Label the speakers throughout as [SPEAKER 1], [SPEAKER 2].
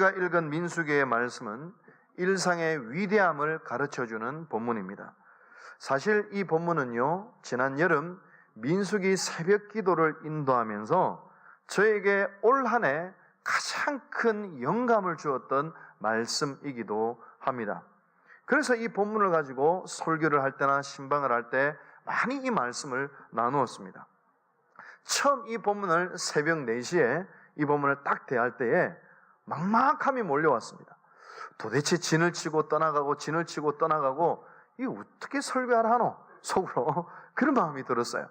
[SPEAKER 1] 우리가 읽은 민수기의 말씀은 일상의 위대함을 가르쳐 주는 본문입니다. 사실 이 본문은요, 지난 여름 민수기 새벽 기도를 인도하면서 저에게 올 한 해 가장 큰 영감을 주었던 말씀이기도 합니다. 그래서 이 본문을 가지고 설교를 할 때나 신방을 할 때 많이 이 말씀을 나누었습니다. 처음 이 본문을 새벽 4시에 이 본문을 딱 대할 때에 막막함이 몰려왔습니다. 도대체 진을 치고 떠나가고 진을 치고 떠나가고 이 어떻게 설교하라 하노? 속으로 그런 마음이 들었어요.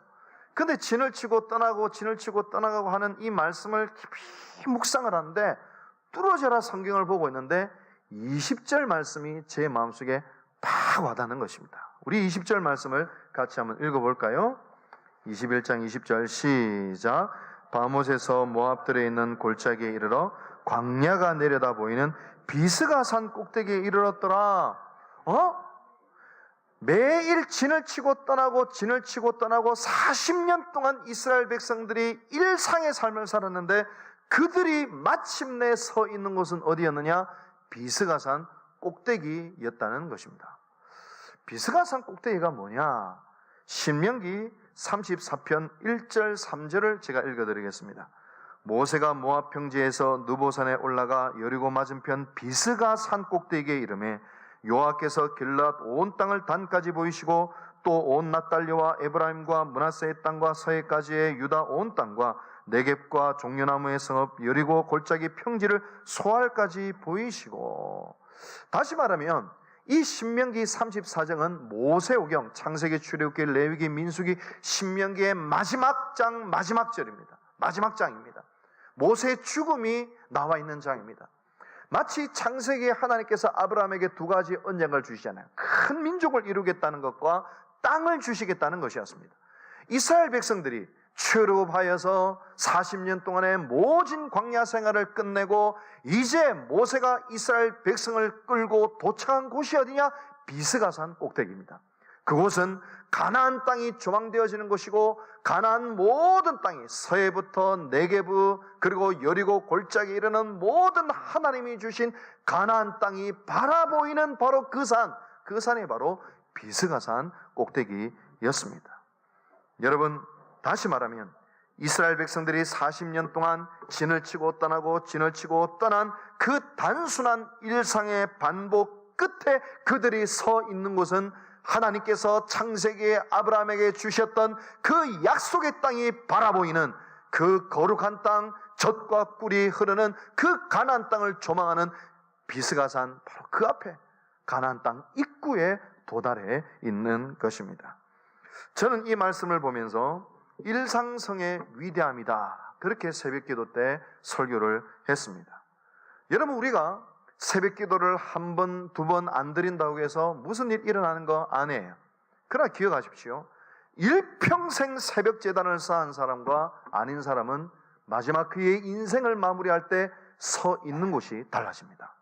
[SPEAKER 1] 근데 진을 치고 떠나고 진을 치고 떠나가고 하는 이 말씀을 깊이 묵상을 하는데 뚫어져라 성경을 보고 있는데 20절 말씀이 제 마음속에 팍 와닿는 것입니다. 우리 20절 말씀을 같이 한번 읽어볼까요? 21장 20절 시작 바못에서 모압들에 있는 골짜기에 이르러 광야가 내려다 보이는 비스가 산 꼭대기에 이르렀더라 어? 매일 진을 치고 떠나고 진을 치고 떠나고 40년 동안 이스라엘 백성들이 일상의 삶을 살았는데 그들이 마침내 서 있는 곳은 어디였느냐? 비스가 산 꼭대기였다는 것입니다. 비스가 산 꼭대기가 뭐냐? 신명기 34편 1절 3절을 제가 읽어드리겠습니다. 모세가 모압 평지에서 누보산에 올라가 여리고 맞은편 비스가 산 꼭대기에 이름에 여호와께서 길랏 온 땅을 단까지 보이시고 또 온 낫달리와 에브라임과 문하세의 땅과 서해까지의 유다 온 땅과 네겝과 종려나무의 성읍 여리고 골짜기 평지를 소알까지 보이시고 다시 말하면 이 신명기 34장은 모세오경, 창세기, 출애굽기, 레위기, 민수기, 신명기의 마지막 장 마지막 절입니다. 마지막 장입니다. 모세의 죽음이 나와 있는 장입니다. 마치 창세기에 하나님께서 아브라함에게 두 가지 언약을 주시잖아요. 큰 민족을 이루겠다는 것과 땅을 주시겠다는 것이었습니다. 이스라엘 백성들이 출애굽하여서 40년 동안의 모진 광야 생활을 끝내고 이제 모세가 이스라엘 백성을 끌고 도착한 곳이 어디냐? 비스가산 꼭대기입니다. 그곳은 가나안 땅이 조망되어지는 곳이고 가나안 모든 땅이 서해부터 네게부 그리고 여리고 골짜기 이르는 모든 하나님이 주신 가나안 땅이 바라보이는 바로 그 산, 그 산이 바로 비스가산 꼭대기였습니다. 여러분 다시 말하면 이스라엘 백성들이 40년 동안 진을 치고 떠나고 진을 치고 떠난 그 단순한 일상의 반복 끝에 그들이 서 있는 곳은 하나님께서 창세기에 아브라함에게 주셨던 그 약속의 땅이 바라보이는 그 거룩한 땅, 젖과 꿀이 흐르는 그 가나안 땅을 조망하는 비스가산 바로 그 앞에 가나안 땅 입구에 도달해 있는 것입니다. 저는 이 말씀을 보면서 일상성의 위대함이다. 그렇게 새벽 기도 때 설교를 했습니다. 여러분, 우리가 새벽 기도를 한 번, 두 번 안 드린다고 해서 무슨 일 일어나는 거 아니에요. 그러나 기억하십시오. 일평생 새벽 재단을 쌓은 사람과 아닌 사람은 마지막 그의 인생을 마무리할 때 서 있는 곳이 달라집니다.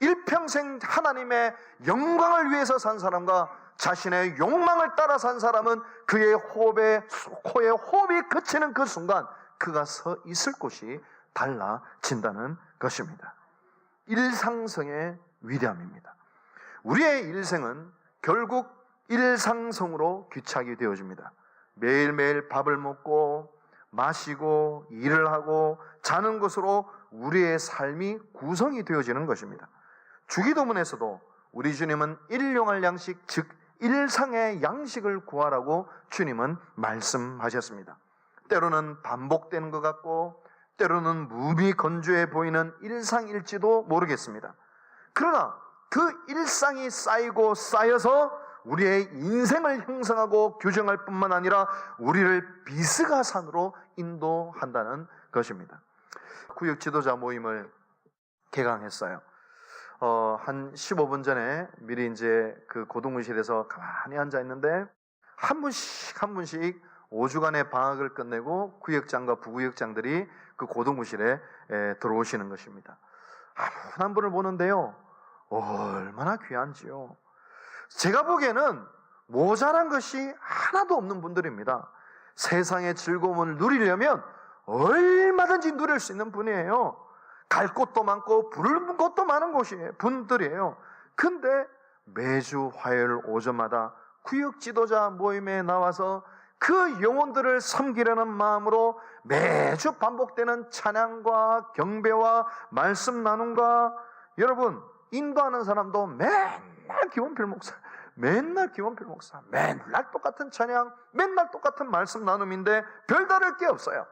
[SPEAKER 1] 일평생 하나님의 영광을 위해서 산 사람과 자신의 욕망을 따라 산 사람은 그의 호흡에, 코에 호흡이 그치는 그 순간 그가 서 있을 곳이 달라진다는 것입니다. 일상성의 위대함입니다. 우리의 일생은 결국 일상성으로 귀착이 되어집니다. 매일매일 밥을 먹고 마시고 일을 하고 자는 것으로 우리의 삶이 구성이 되어지는 것입니다. 주기도문에서도 우리 주님은 일용할 양식, 즉 일상의 양식을 구하라고 주님은 말씀하셨습니다. 때로는 반복되는 것 같고 때로는 무미 건조해 보이는 일상일지도 모르겠습니다. 그러나 그 일상이 쌓이고 쌓여서 우리의 인생을 형성하고 규정할 뿐만 아니라 우리를 비스가 산으로 인도한다는 것입니다. 구역 지도자 모임을 개강했어요. 어, 한 15분 전에 미리 이제 그 고등부실에서 가만히 앉아 있는데 한 분씩 한 분씩 5주간의 방학을 끝내고 구역장과 부구역장들이 그 고등부실에 에, 들어오시는 것입니다. 한분한 분을 보는데요. 얼마나 귀한지요. 제가 보기에는 모자란 것이 하나도 없는 분들입니다. 세상의 즐거움을 누리려면 얼마든지 누릴 수 있는 분이에요. 갈 곳도 많고 부를 곳도 많은 곳이에요. 분들이에요. 근데 매주 화요일 오전마다 구역 지도자 모임에 나와서 그 영혼들을 섬기려는 마음으로 매주 반복되는 찬양과 경배와 말씀 나눔과 여러분 인도하는 사람도 맨날 김원필 목사 맨날 김원필 목사 맨날 똑같은 찬양 맨날 똑같은 말씀 나눔인데 별다를 게 없어요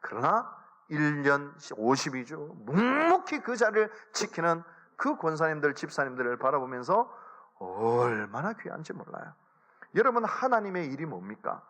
[SPEAKER 1] 그러나 1년 52주 묵묵히 그 자리를 지키는 그 권사님들 집사님들을 바라보면서 얼마나 귀한지 몰라요 여러분 하나님의 일이 뭡니까?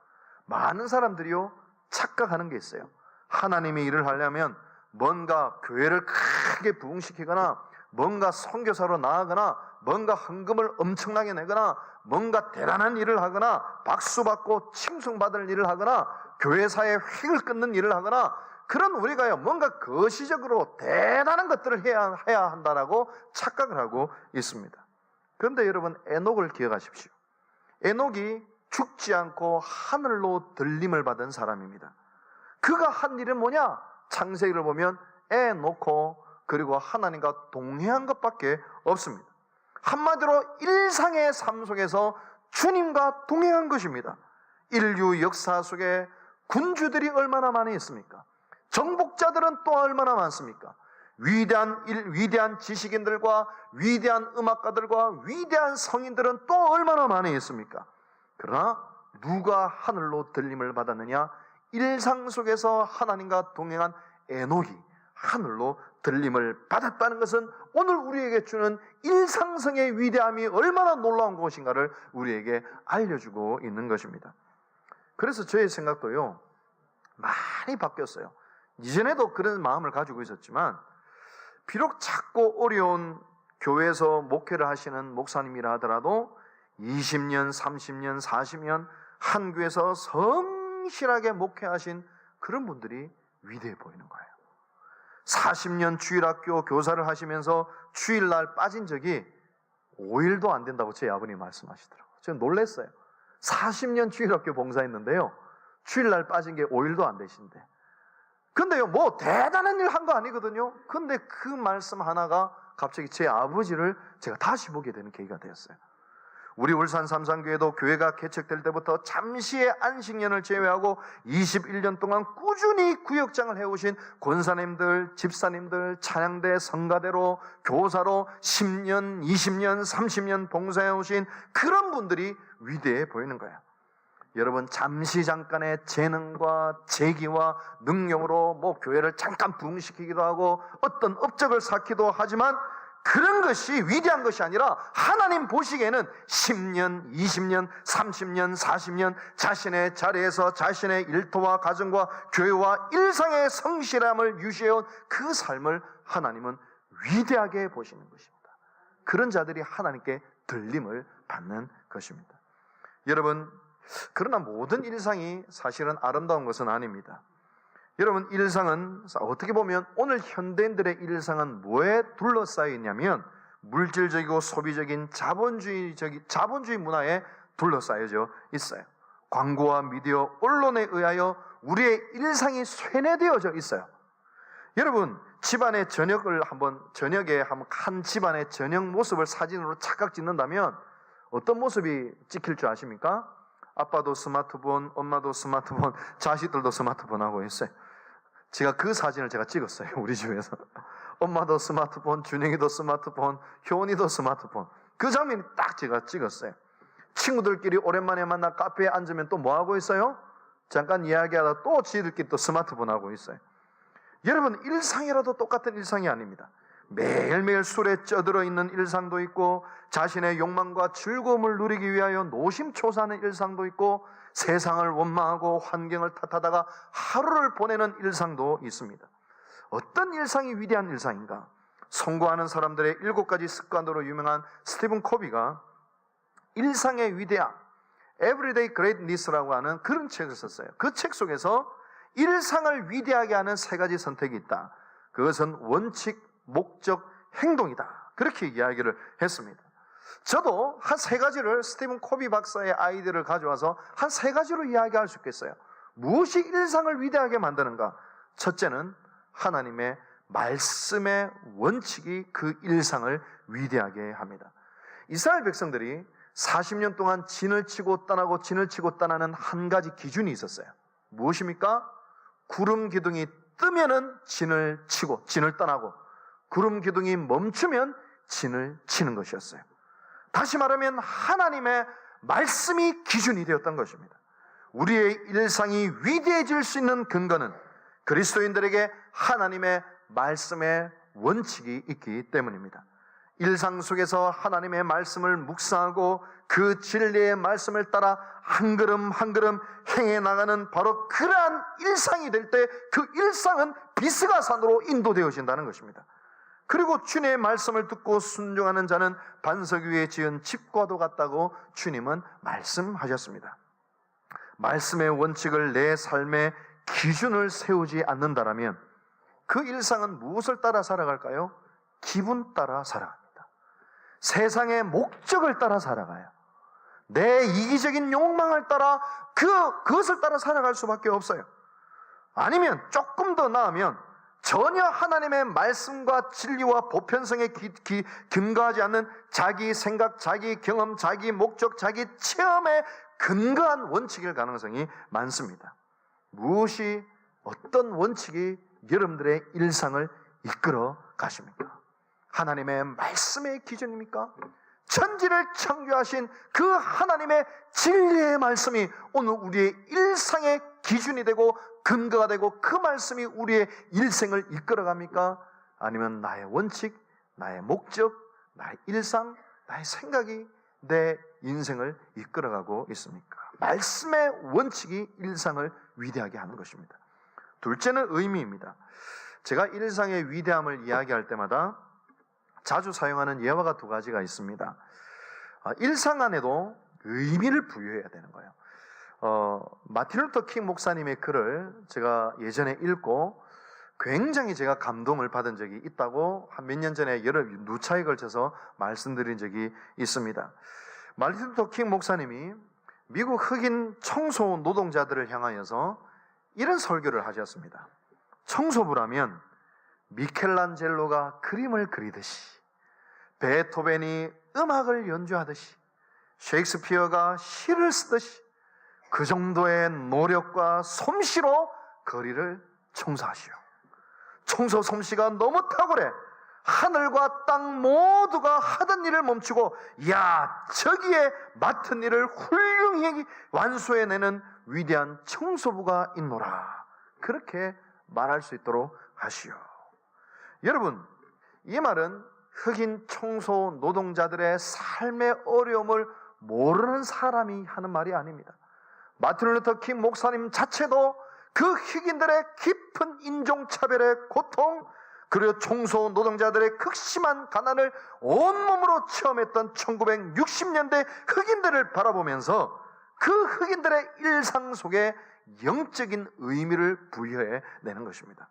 [SPEAKER 1] 많은 사람들이요 착각하는 게 있어요. 하나님의 일을 하려면 뭔가 교회를 크게 부흥시키거나 뭔가 선교사로 나아가거나 뭔가 헌금을 엄청나게 내거나 뭔가 대단한 일을 하거나 박수 받고 칭송받을 일을 하거나 교회사의 획을 끊는 일을 하거나 그런 우리가요 뭔가 거시적으로 대단한 것들을 해야, 해야 한다라고 착각을 하고 있습니다. 그런데 여러분 에녹을 기억하십시오. 에녹이 죽지 않고 하늘로 들림을 받은 사람입니다. 그가 한 일은 뭐냐? 창세기를 보면 애 놓고 그리고 하나님과 동행한 것밖에 없습니다. 한마디로 일상의 삶 속에서 주님과 동행한 것입니다. 인류 역사 속에 군주들이 얼마나 많이 있습니까? 정복자들은 또 얼마나 많습니까? 위대한 일, 위대한 지식인들과 위대한 음악가들과 위대한 성인들은 또 얼마나 많이 있습니까? 그러나 누가 하늘로 들림을 받았느냐? 일상 속에서 하나님과 동행한 에녹이 하늘로 들림을 받았다는 것은 오늘 우리에게 주는 일상성의 위대함이 얼마나 놀라운 것인가를 우리에게 알려주고 있는 것입니다. 그래서 저의 생각도요, 많이 바뀌었어요. 이전에도 그런 마음을 가지고 있었지만, 비록 작고 어려운 교회에서 목회를 하시는 목사님이라 하더라도 20년, 30년, 40년 한 교회에서 성실하게 목회하신 그런 분들이 위대해 보이는 거예요. 40년 주일학교 교사를 하시면서 주일날 빠진 적이 5일도 안 된다고 제 아버님이 말씀하시더라고요. 저는 놀랐어요. 40년 주일학교 봉사했는데요. 주일날 빠진 게 5일도 안 되신데. 근데요, 뭐 대단한 일 한 거 아니거든요. 근데 그 말씀 하나가 갑자기 제 아버지를 제가 다시 보게 되는 계기가 되었어요. 우리 울산 삼산교회도 교회가 개척될 때부터 잠시의 안식년을 제외하고 21년 동안 꾸준히 구역장을 해오신 권사님들, 집사님들, 찬양대, 성가대로, 교사로 10년, 20년, 30년 봉사해오신 그런 분들이 위대해 보이는 거예요. 여러분 잠시 잠깐의 재능과 재기와 능력으로 뭐 교회를 잠깐 부흥시키기도 하고 어떤 업적을 쌓기도 하지만 그런 것이 위대한 것이 아니라 하나님 보시기에는 10년, 20년, 30년, 40년 자신의 자리에서 자신의 일터와 가정과 교회와 일상의 성실함을 유지해온 그 삶을 하나님은 위대하게 보시는 것입니다. 그런 자들이 하나님께 들림을 받는 것입니다. 여러분, 그러나 모든 일상이 사실은 아름다운 것은 아닙니다. 여러분, 일상은 어떻게 보면 오늘 현대인들의 일상은 뭐에 둘러싸여 있냐면 물질적이고 소비적인 자본주의적인 자본주의 문화에 둘러싸여져 있어요. 광고와 미디어, 언론에 의하여 우리의 일상이 쇠뇌되어져 있어요. 여러분, 집안의 저녁을 한번 저녁에 한 집안의 저녁 모습을 사진으로 착각 찍는다면 어떤 모습이 찍힐 줄 아십니까? 아빠도 스마트폰, 엄마도 스마트폰, 자식들도 스마트폰 하고 있어요. 제가 그 사진을 제가 찍었어요. 우리 집에서. 엄마도 스마트폰, 준영이도 스마트폰, 효원이도 스마트폰. 그 장면 딱 제가 찍었어요. 친구들끼리 오랜만에 만나 카페에 앉으면 또 뭐 하고 있어요? 잠깐 이야기하다 또 지들끼리 또 스마트폰 하고 있어요. 여러분, 일상이라도 똑같은 일상이 아닙니다. 매일매일 술에 쪄들어 있는 일상도 있고 자신의 욕망과 즐거움을 누리기 위하여 노심초사하는 일상도 있고 세상을 원망하고 환경을 탓하다가 하루를 보내는 일상도 있습니다. 어떤 일상이 위대한 일상인가? 성공하는 사람들의 일곱 가지 습관으로 유명한 스티븐 코비가 일상의 위대함, Everyday Greatness라고 하는 그런 책을 썼어요. 그 책 속에서 일상을 위대하게 하는 세 가지 선택이 있다. 그것은 원칙, 목적, 행동이다. 그렇게 이야기를 했습니다. 저도 한 세 가지를 스티븐 코비 박사의 아이디어를 가져와서 한 세 가지로 이야기할 수 있겠어요. 무엇이 일상을 위대하게 만드는가? 첫째는 하나님의 말씀의 원칙이 그 일상을 위대하게 합니다. 이스라엘 백성들이 40년 동안 진을 치고 떠나고 진을 치고 떠나는 한 가지 기준이 있었어요. 무엇입니까? 구름 기둥이 뜨면은 진을 치고 진을 떠나고 구름 기둥이 멈추면 진을 치는 것이었어요. 다시 말하면 하나님의 말씀이 기준이 되었던 것입니다. 우리의 일상이 위대해질 수 있는 근거는 그리스도인들에게 하나님의 말씀의 원칙이 있기 때문입니다. 일상 속에서 하나님의 말씀을 묵상하고 그 진리의 말씀을 따라 한 걸음 한 걸음 행해 나가는 바로 그러한 일상이 될 때 그 일상은 비스가 산으로 인도되어진다는 것입니다. 그리고 주님의 말씀을 듣고 순종하는 자는 반석 위에 지은 집과도 같다고 주님은 말씀하셨습니다. 말씀의 원칙을 내 삶의 기준을 세우지 않는다라면 그 일상은 무엇을 따라 살아갈까요? 기분 따라 살아갑니다. 세상의 목적을 따라 살아가요. 내 이기적인 욕망을 따라 그, 그것을 따라 살아갈 수밖에 없어요. 아니면 조금 더 나으면 전혀 하나님의 말씀과 진리와 보편성에 기, 기, 근거하지 않는 자기 생각, 자기 경험, 자기 목적, 자기 체험에 근거한 원칙일 가능성이 많습니다. 무엇이 어떤 원칙이 여러분들의 일상을 이끌어 가십니까? 하나님의 말씀의 기준입니까? 천지를 창조하신 그 하나님의 진리의 말씀이 오늘 우리의 일상의 기준이 되고 근거가 되고 그 말씀이 우리의 일생을 이끌어 갑니까? 아니면 나의 원칙, 나의 목적, 나의 일상, 나의 생각이 내 인생을 이끌어가고 있습니까? 말씀의 원칙이 일상을 위대하게 하는 것입니다. 둘째는 의미입니다. 제가 일상의 위대함을 이야기할 때마다 자주 사용하는 예화가 두 가지가 있습니다. 아, 일상 안에도 의미를 부여해야 되는 거예요. 어, 마틴 루터 킹 목사님의 글을 제가 예전에 읽고 굉장히 제가 감동을 받은 적이 있다고 한 몇 년 전에 여러 누차에 걸쳐서 말씀드린 적이 있습니다. 마틴 루터 킹 목사님이 미국 흑인 청소 노동자들을 향하여서 이런 설교를 하셨습니다. 청소부라면 미켈란젤로가 그림을 그리듯이 베토벤이 음악을 연주하듯이 셰익스피어가 시를 쓰듯이 그 정도의 노력과 솜씨로 거리를 청소하시오. 청소 솜씨가 너무 탁월해. 하늘과 땅 모두가 하던 일을 멈추고 야 저기에 맡은 일을 훌륭히 완수해내는 위대한 청소부가 있노라. 그렇게 말할 수 있도록 하시오. 여러분, 이 말은 흑인 청소 노동자들의 삶의 어려움을 모르는 사람이 하는 말이 아닙니다. 마틴 루터 킹 목사님 자체도 그 흑인들의 깊은 인종차별의 고통, 그리고 청소 노동자들의 극심한 가난을 온몸으로 체험했던 1960년대 흑인들을 바라보면서 그 흑인들의 일상 속에 영적인 의미를 부여해 내는 것입니다.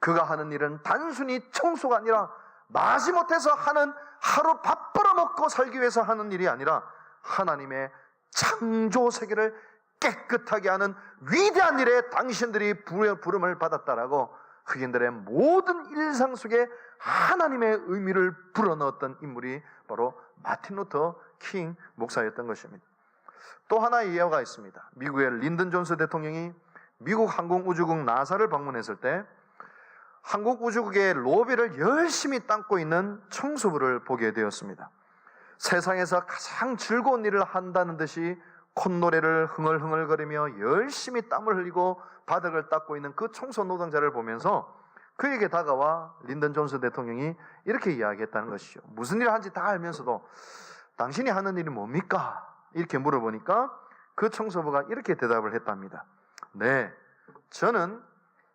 [SPEAKER 1] 그가 하는 일은 단순히 청소가 아니라 마지못해서 하는 하루 밥 벌어먹고 살기 위해서 하는 일이 아니라 하나님의 창조 세계를 깨끗하게 하는 위대한 일에 당신들이 부름을 받았다라고 흑인들의 모든 일상 속에 하나님의 의미를 불어넣었던 인물이 바로 마틴 루터 킹 목사였던 것입니다. 또 하나의 예화가 있습니다. 미국의 린든 존스 대통령이 미국 항공우주국 나사를 방문했을 때 한국우주국의 로비를 열심히 닦고 있는 청소부를 보게 되었습니다. 세상에서 가장 즐거운 일을 한다는 듯이 콧노래를 흥얼흥얼거리며 열심히 땀을 흘리고 바닥을 닦고 있는 그 청소 노동자를 보면서 그에게 다가와 린던 존스 대통령이 이렇게 이야기했다는 것이죠. 무슨 일을 하는지 다 알면서도 당신이 하는 일이 뭡니까? 이렇게 물어보니까 그 청소부가 이렇게 대답을 했답니다. 네, 저는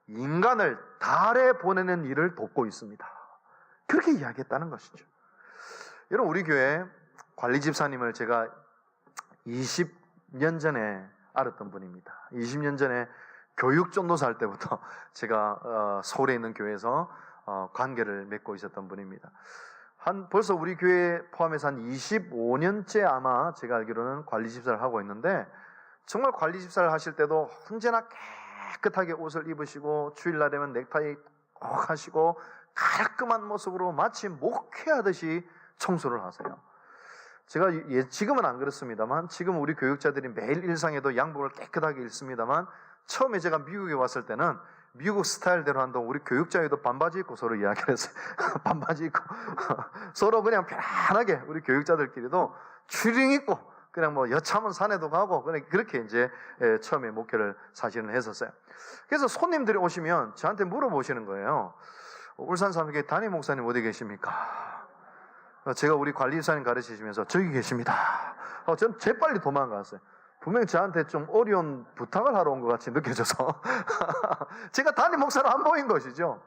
[SPEAKER 1] 인간을 달에 보내는 일을 돕고 있습니다. 그렇게 이야기했다는 것이죠. 여러분 우리 교회 관리 집사님을 제가 20 년 전에 알았던 분입니다. 20년 전에 교육 전도사 할 때부터 제가 어, 서울에 있는 교회에서 어, 관계를 맺고 있었던 분입니다. 한 벌써 우리 교회 포함해서 한 25년째 아마 제가 알기로는 관리 집사를 하고 있는데 정말 관리 집사를 하실 때도 언제나 깨끗하게 옷을 입으시고 주일날 되면 넥타이 꼭 하시고 깔끔한 모습으로 마치 목회하듯이 청소를 하세요. 제가 예, 지금은 안 그렇습니다만 지금 우리 교육자들이 매일 일상에도 양복을 깨끗하게 입습니다만 처음에 제가 미국에 왔을 때는 미국 스타일대로 한다고 우리 교육자에도 반바지 입고 서로 이야기를 했어요. 반바지 입고 서로 그냥 편안하게 우리 교육자들끼리도 추링 입고 그냥 뭐 여차하면 산에도 가고 그냥 그렇게 이제 예, 처음에 목회를 사실은 했었어요. 그래서 손님들이 오시면 저한테 물어보시는 거예요. 울산 사무교회 담임 목사님 어디 계십니까? 어, 제가 우리 관리사님 가르치시면서 저기 계십니다. 어, 전 재빨리 도망갔어요. 분명히 저한테 좀 어려운 부탁을 하러 온 것 같이 느껴져서 제가 담임 목사를 안 보인 것이죠.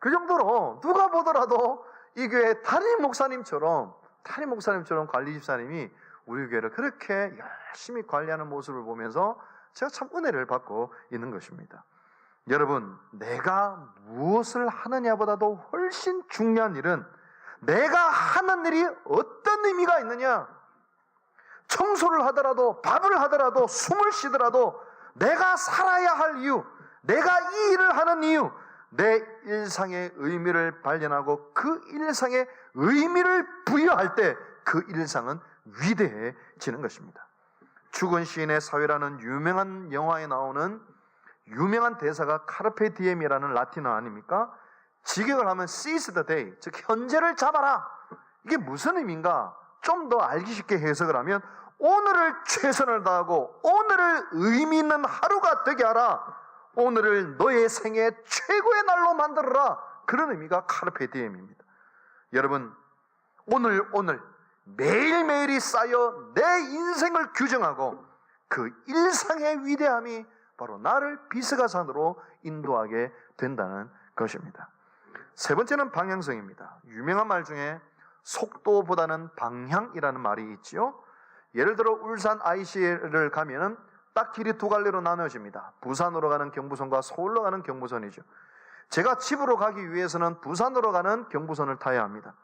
[SPEAKER 1] 그 정도로 누가 보더라도 이 교회 담임 목사님처럼 담임 목사님처럼 관리 집사님이 우리 교회를 그렇게 열심히 관리하는 모습을 보면서 제가 참 은혜를 받고 있는 것입니다. 여러분, 내가 무엇을 하느냐보다도 훨씬 중요한 일은 내가 하는 일이 어떤 의미가 있느냐? 청소를 하더라도, 밥을 하더라도, 숨을 쉬더라도, 내가 살아야 할 이유, 내가 이 일을 하는 이유, 내 일상의 의미를 발견하고 그 일상의 의미를 부여할 때 그 일상은 위대해지는 것입니다. 죽은 시인의 사회라는 유명한 영화에 나오는 유명한 대사가 카르페 디엠이라는 라틴어 아닙니까? 직역을 하면 seize the day, 즉 현재를 잡아라. 이게 무슨 의미인가? 좀 더 알기 쉽게 해석을 하면 오늘을 최선을 다하고 오늘을 의미 있는 하루가 되게 하라. 오늘을 너의 생애 최고의 날로 만들어라. 그런 의미가 카르페 디엠입니다. 여러분, 오늘 오늘 매일매일이 쌓여 내 인생을 규정하고 그 일상의 위대함이 바로 나를 비스가산으로 인도하게 된다는 것입니다. 세 번째는 방향성입니다. 유명한 말 중에 속도보다는 방향이라는 말이 있지요. 예를 들어 울산 IC를 가면은 딱 길이 두 갈래로 나눠집니다. 부산으로 가는 경부선과 서울로 가는 경부선이죠. 제가 집으로 가기 위해서는 부산으로 가는 경부선을 타야 합니다.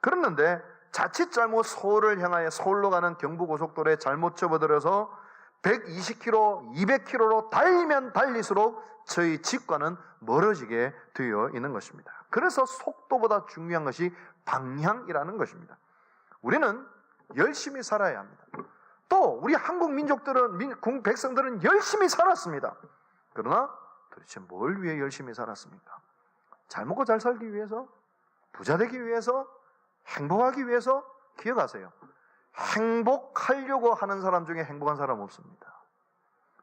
[SPEAKER 1] 그랬는데 자칫 잘못 서울을 향하여 서울로 가는 경부고속도로에 잘못 접어들어서 120km, 200km로 달리면 달릴수록 저희 집과는 멀어지게 되어 있는 것입니다. 그래서 속도보다 중요한 것이 방향이라는 것입니다. 우리는 열심히 살아야 합니다. 또 우리 한국 민족들은 민, 국 백성들은 열심히 살았습니다. 그러나 도대체 뭘 위해 열심히 살았습니까? 잘 먹고 잘 살기 위해서, 부자 되기 위해서, 행복하기 위해서 기억하세요. 행복하려고 하는 사람 중에 행복한 사람 없습니다.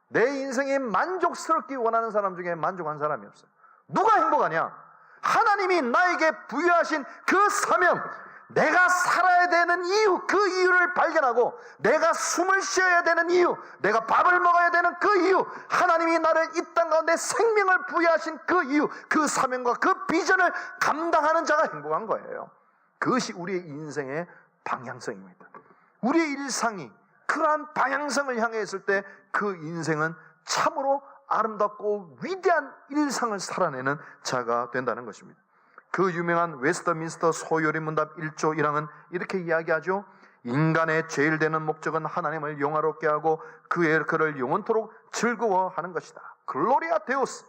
[SPEAKER 1] 내 인생에 만족스럽기 원하는 사람 중에 만족한 사람이 없어요. 누가 행복하냐? 하나님이 나에게 부여하신 그 사명, 내가 살아야 되는 이유, 그 이유를 발견하고, 내가 숨을 쉬어야 되는 이유, 내가 밥을 먹어야 되는 그 이유, 하나님이 나를 이 땅 가운데 생명을 부여하신 그 이유, 그 사명과 그 비전을 감당하는 자가 행복한 거예요. 그것이 우리의 인생의 방향성입니다. 우리의 일상이 그러한 방향성을 향해 있을 때 그 인생은 참으로 아름답고 위대한 일상을 살아내는 자가 된다는 것입니다. 그 유명한 웨스터민스터 소요리 문답 1조 1항은 이렇게 이야기하죠. 인간의 제일 되는 목적은 하나님을 영화롭게 하고 그의 그를 영원토록 즐거워하는 것이다. 글로리아 데우스.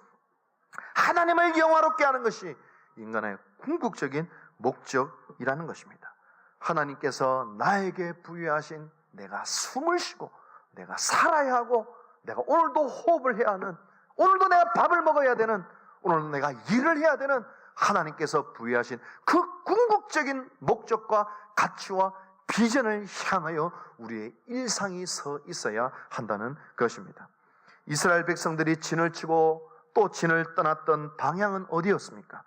[SPEAKER 1] 하나님을 영화롭게 하는 것이 인간의 궁극적인 목적이라는 것입니다. 하나님께서 나에게 부여하신 내가 숨을 쉬고 내가 살아야 하고 내가 오늘도 호흡을 해야 하는 오늘도 내가 밥을 먹어야 되는 오늘도 내가 일을 해야 되는 하나님께서 부여하신 그 궁극적인 목적과 가치와 비전을 향하여 우리의 일상이 서 있어야 한다는 것입니다. 이스라엘 백성들이 진을 치고 또 진을 떠났던 방향은 어디였습니까?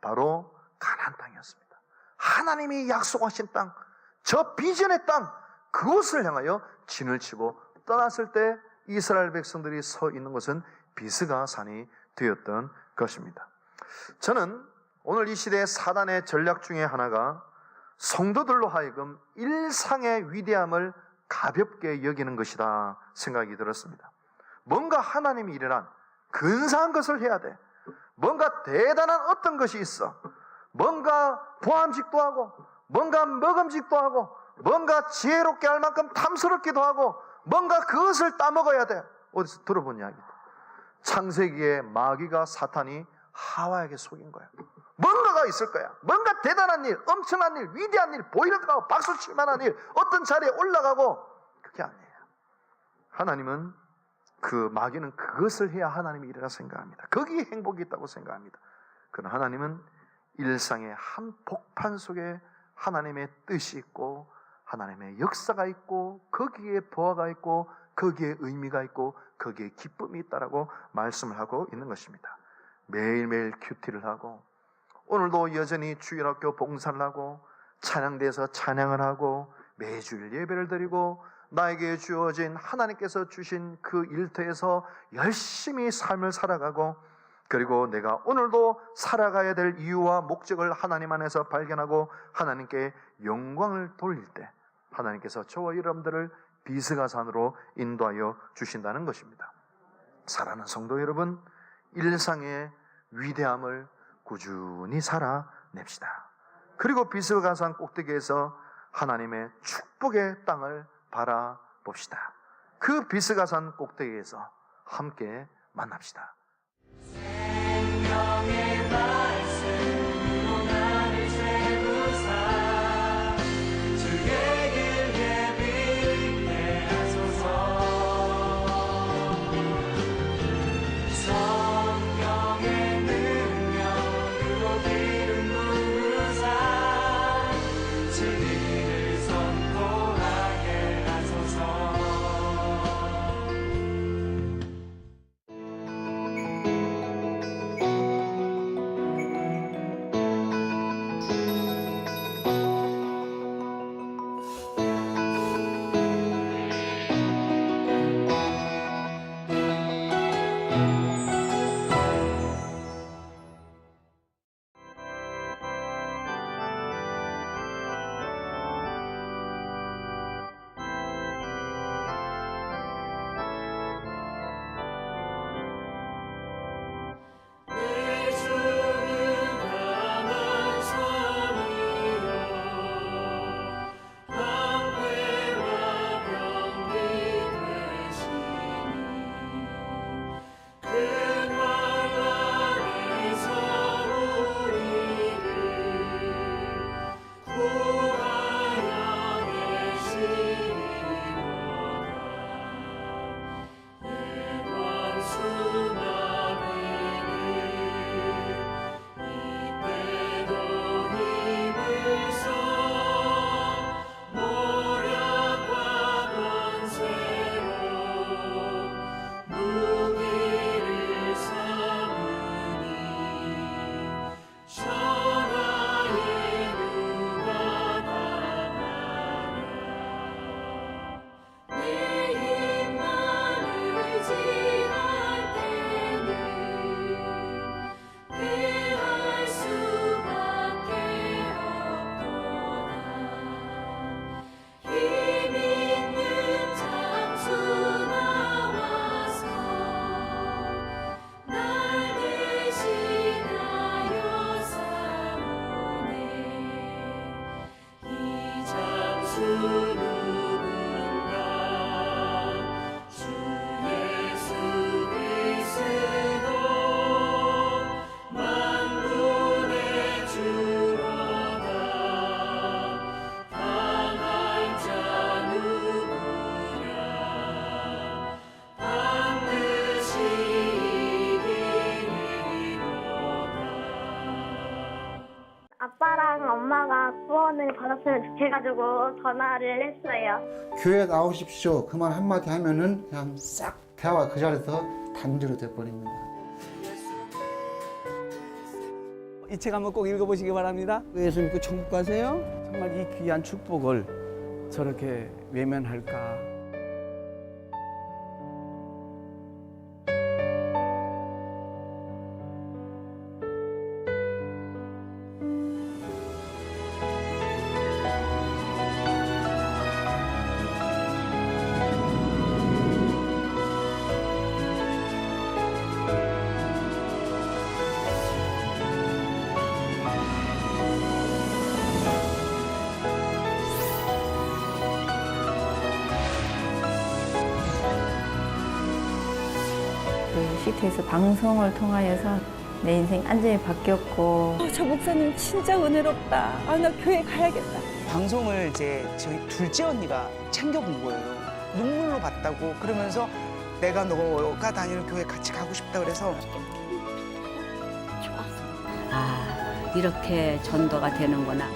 [SPEAKER 1] 바로 가나안 땅이었습니다. 하나님이 약속하신 땅, 저 비전의 땅, 그곳을 향하여 진을 치고 떠났을 때 이스라엘 백성들이 서 있는 것은 비스가 산이 되었던 것입니다. 저는 오늘 이 시대의 사단의 전략 중에 하나가 성도들로 하여금 일상의 위대함을 가볍게 여기는 것이다 생각이 들었습니다. 뭔가 하나님이 일어난 근사한 것을 해야 돼. 뭔가 대단한 어떤 것이 있어. 뭔가 보암직도 하고, 뭔가 먹음직도 하고, 뭔가 지혜롭게 할 만큼 탐스럽기도 하고, 뭔가 그것을 따먹어야 돼. 어디서 들어본 이야기다. 창세기에 마귀가 사탄이 하와에게 속인 거야. 뭔가가 있을 거야. 뭔가 대단한 일, 엄청난 일, 위대한 일, 보이려고 박수 칠 만한 일, 어떤 자리에 올라가고, 그게 아니에요. 하나님은 그 마귀는 그것을 해야 하나님이 일이라 생각합니다. 거기에 행복이 있다고 생각합니다. 그러나 하나님은 일상의 한 복판 속에 하나님의 뜻이 있고 하나님의 역사가 있고 거기에 보아가 있고 거기에 의미가 있고 거기에 기쁨이 있다라고 말씀을 하고 있는 것입니다. 매일매일 큐티를 하고 오늘도 여전히 주일학교 봉사를 하고 찬양대에서 찬양을 하고 매주일 예배를 드리고 나에게 주어진 하나님께서 주신 그 일터에서 열심히 삶을 살아가고 그리고 내가 오늘도 살아가야 될 이유와 목적을 하나님 안에서 발견하고 하나님께 영광을 돌릴 때 하나님께서 저와 여러분들을 비스가산으로 인도하여 주신다는 것입니다. 사랑하는 성도 여러분, 일상의 위대함을 꾸준히 살아냅시다. 그리고 비스가산 꼭대기에서 하나님의 축복의 땅을 바라봅시다. 그 비스가산 꼭대기에서 함께 만납시다.
[SPEAKER 2] 생명의
[SPEAKER 3] 좋겠가지고 전화를 했어요.
[SPEAKER 4] 교회 나오십시오. 그 말 한마디 하면은 그냥 싹 대화가 그 자리에서 단절이 돼버립니다.
[SPEAKER 5] 이 책 한번 꼭 읽어보시기 바랍니다. 예수 믿고 천국 가세요. 정말 이 귀한 축복을 저렇게 외면할까?
[SPEAKER 6] CTS 방송을 통하여서 내 인생 완전히 바뀌었고
[SPEAKER 7] 어, 저 목사님 진짜 은혜롭다. 아, 나 교회 가야겠다.
[SPEAKER 8] 방송을 이제 저희 둘째 언니가 챙겨본 거예요. 눈물로 봤다고 그러면서 내가 너가 다니는 교회 같이 가고 싶다 그래서
[SPEAKER 9] 아, 이렇게 전도가 되는구나.